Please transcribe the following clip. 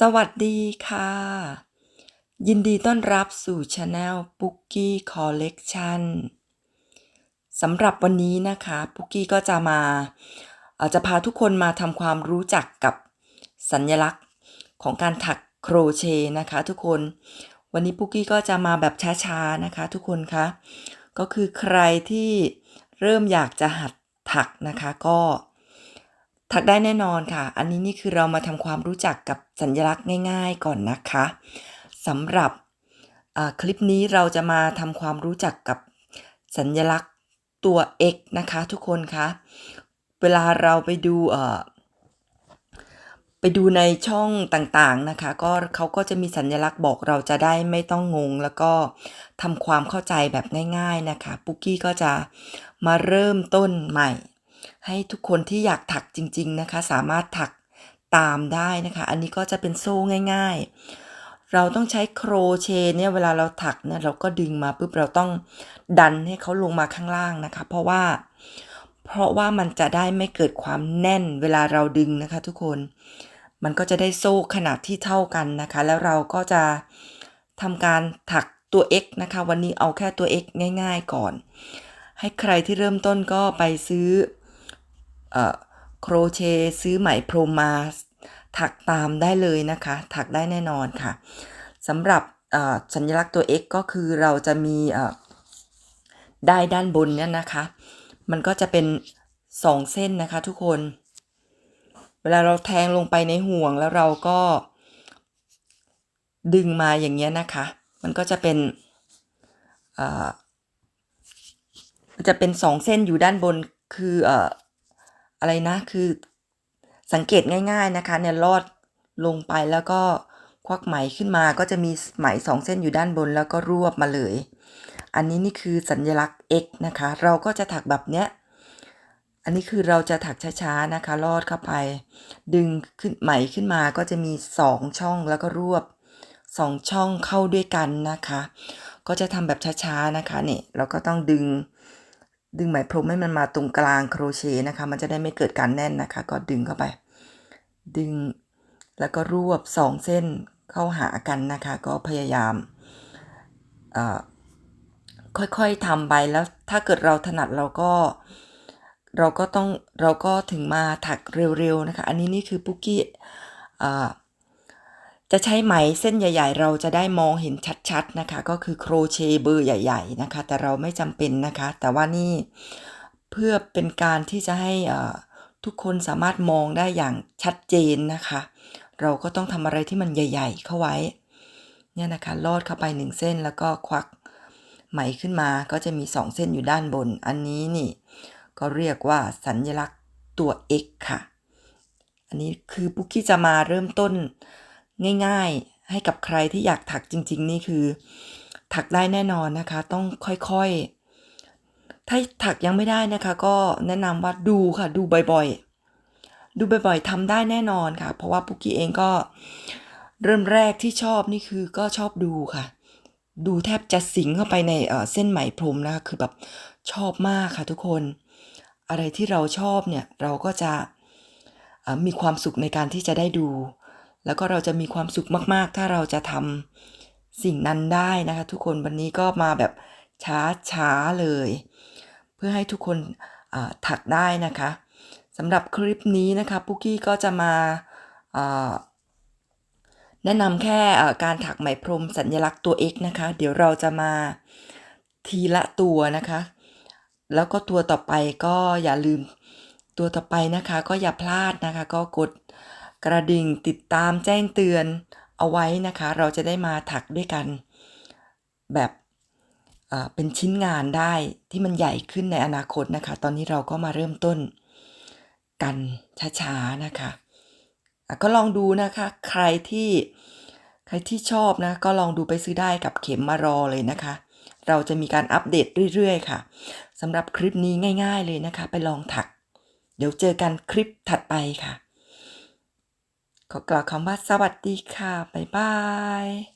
สวัสดีค่ะ ยินดีต้อนรับสู่ช anel ปุ๊กกี้คอลเลกชันสำหรับวันนี้นะคะปุ๊กกี้ก็จะมาอ่อจะพาทุกคนมาทำความรู้จักกับสัญลักษณ์ของการถักโครเชต์นะคะทุกคน วันนี้ปุ๊กกี้ก็จะมาแบบช้าๆนะคะทุกคนคะก็คือใครที่เริ่มอยากจะหัดถักนะคะก็ ถักได้แน่นอนค่ะ อันนี้นี่คือเรามาทำความรู้จักกับสัญลักษณ์ง่าย ๆก่อนนะคะสำหรับคลิปนี้เราจะมาทำความรู้จักกับสัญลักษณ์ตัว X นะคะทุกคนคะเวลาเราไปดูไปดูในช่องต่างๆนะคะ ก็เขาก็จะมีสัญลักษณ์บอกเราจะได้ไม่ต้องงง แล้วก็ทำความเข้าใจแบบง่าย ๆนะคะ ปุกกี้ก็จะมาเริ่มต้นใหม่ ให้ทุกคนที่อยากถักจริง ๆนะคะ สามารถถักตามได้นะคะ อันนี้ก็จะเป็นโซ่ง่าย ๆ เราต้องใช้โครเชต์เนี่ยเวลาเราถักเนี่ยเราก็ดึงมาปุ๊บเราต้องดันให้เขาลงมาข้างล่างนะคะ เพราะว่า เพราะว่ามันจะได้ไม่เกิดความแน่นเวลาเราดึงนะคะ ทุกคน มันก็จะได้โซ่ขนาดที่เท่ากันนะคะ แล้วเราก็จะทำการถักตัว X นะคะ วันนี้เอาแค่ตัว X ง่าย ๆ ก่อน ให้ใครที่เริ่มต้นก็ไปซื้อเอ่อ โครเชต์ซื้อไหมพรมมาถักตามได้เลยนะคะ ถักได้แน่นอนค่ะสำหรับสัญลักษณ์ตัว X ก็คือเราจะมีได้ด้านบนเนี่ยนะคะ มันก็จะเป็นสองเส้นนะคะทุกคน เวลาเราแทงลงไปในห่วงแล้วเราก็ ดึงมาอย่างเงี้ยนะคะ มันก็จะเป็นจะเป็นสองเส้นอยู่ด้านบนคือ อะไรนะคือสังเกตง่ายๆนะคะเนี่ยลอดลงไปแล้วก็ควักไหมขึ้นมาก็จะมีไหมสองเส้นอยู่ด้านบนแล้วก็รวบมาเลย อันนี้นี่คือสัญลักษณ์ X นะคะ เราก็จะถักแบบเนี้ยอันนี้คือเราจะถักช้าๆนะคะลอดเข้าไป ดึงขึ้นไหมขึ้นมาก็จะมีสองช่องแล้วก็รวบสองช่องเข้าด้วยกันนะคะ ก็จะทำแบบช้าๆนะคะเนี่ยเราก็ต้องดึง ดึงไหมพรมให้มันมาตรงกลางโครเชต์นะคะ มันจะได้ไม่เกิดการแน่นนะคะ ก็ดึงเข้าไป ดึงแล้วก็รวบสองเส้นเข้าหากันนะคะ ก็พยายามค่อยๆทำไปแล้วถ้าเกิดเราถนัดเราก็เราก็ต้องเราก็ถึงมาถักเร็วๆนะคะ อันนี้นี่คือปุกกี้ จะใช้ไหมเส้นใหญ่ๆ เราจะได้มองเห็นชัดๆนะคะ ก็คือโครเชต์เบอร์ใหญ่ ๆนะคะ แต่เราไม่จำเป็นนะคะ แต่ว่านี่เพื่อเป็นการที่จะให้ทุกคนสามารถมองได้อย่างชัดเจนนะคะ เราก็ต้องทำอะไรที่มันใหญ่ ๆ เข้าไว้เนี่ยนะคะลอดเข้าไปหนึ่งเส้นแล้วก็ควักไหมขึ้นมาก็จะมีสองเส้นอยู่ด้านบน อันนี้นี่ ก็เรียกว่าสัญลักษณ์ตัว X ค่ะ อันนี้คือปุกกี้จะมาเริ่มต้น ง่ายๆ ให้กับใครที่อยากถักจริง ๆ นี่คือ ถักได้แน่นอนนะคะ ต้องค่อยๆ ถ้าถักยังไม่ได้นะคะ ก็แนะนำว่าดูค่ะ ดูบ่อยๆ ดูบ่อยๆทำได้แน่นอนค่ะ เพราะว่าปุกกี้เองก็เริ่มแรกที่ชอบนี่คือก็ชอบดูค่ะ ดูแทบจะสิงเข้าไปในเส้นไหมพรมนะคะคือแบบชอบมากค่ะทุกคน อะไรที่เราชอบเนี่ยเราก็จะมีความสุขในการที่จะได้ดู แล้วก็เราจะมีความสุขมากๆ ถ้าเราจะทำสิ่งนั้นได้นะคะ ทุกคนวันนี้ก็มาแบบช้าๆเลย เพื่อให้ทุกคนถักได้นะคะสำหรับคลิปนี้นะคะปุกกี้ก็จะมาแนะนำแค่การถักไหมพรมสัญลักษณ์ตัว X นะคะ เดี๋ยวเราจะมาทีละตัวนะคะ แล้วก็ตัวต่อไปก็อย่าลืมตัวต่อไปนะคะ ก็อย่าพลาดนะคะ ก็กด กระดิ่งติดตามแจ้งเตือนเอาไว้นะคะ เราจะได้มาถักด้วยกันแบบเป็นชิ้นงานได้ที่มันใหญ่ขึ้นในอนาคตนะคะ ตอนนี้เราก็มาเริ่มต้นกันช้าๆนะคะะก็ลองดูนะคะ ใครที่ใครที่ชอบนะ ก็ลองดูไปซื้อได้กับเข็มมารอเลยนะคะ เราจะมีการอัปเดตเรื่อยๆ ค่ะสำหรับคลิปนี้ง่าย ๆ เลยนะคะ ไปลองถัก เดี๋ยวเจอกันคลิปถัดไปค่ะ ขอกล่าวคำว่าสวัสดีค่ะ บ๊ายบาย